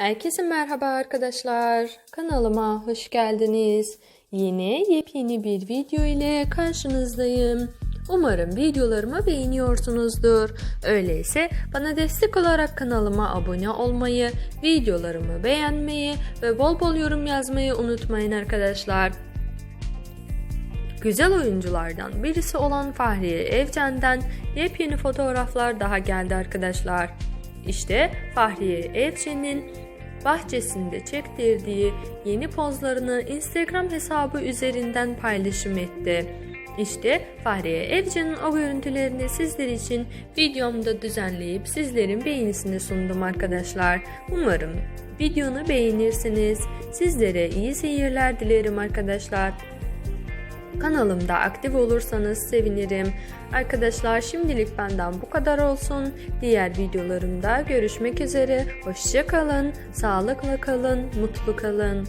Herkese merhaba arkadaşlar. Kanalıma hoş geldiniz. Yine yepyeni bir video ile karşınızdayım. Umarım videolarımı beğeniyorsunuzdur. Öyleyse bana destek olarak kanalıma abone olmayı, videolarımı beğenmeyi ve bol bol yorum yazmayı unutmayın arkadaşlar. Güzel oyunculardan birisi olan Fahriye Evcen'den yepyeni fotoğraflar daha geldi arkadaşlar. İşte Fahriye Evcen'in bahçesinde çektirdiği yeni pozlarını Instagram hesabı üzerinden paylaşım etti. İşte Fahriye Evcen'in o görüntülerini sizler için videomda düzenleyip sizlerin beğenisini sundum arkadaşlar. Umarım videonu beğenirsiniz. Sizlere iyi seyirler dilerim arkadaşlar. Kanalımda aktif olursanız sevinirim. Arkadaşlar şimdilik benden bu kadar olsun. Diğer videolarımda görüşmek üzere. Hoşçakalın, sağlıkla kalın, mutlu kalın.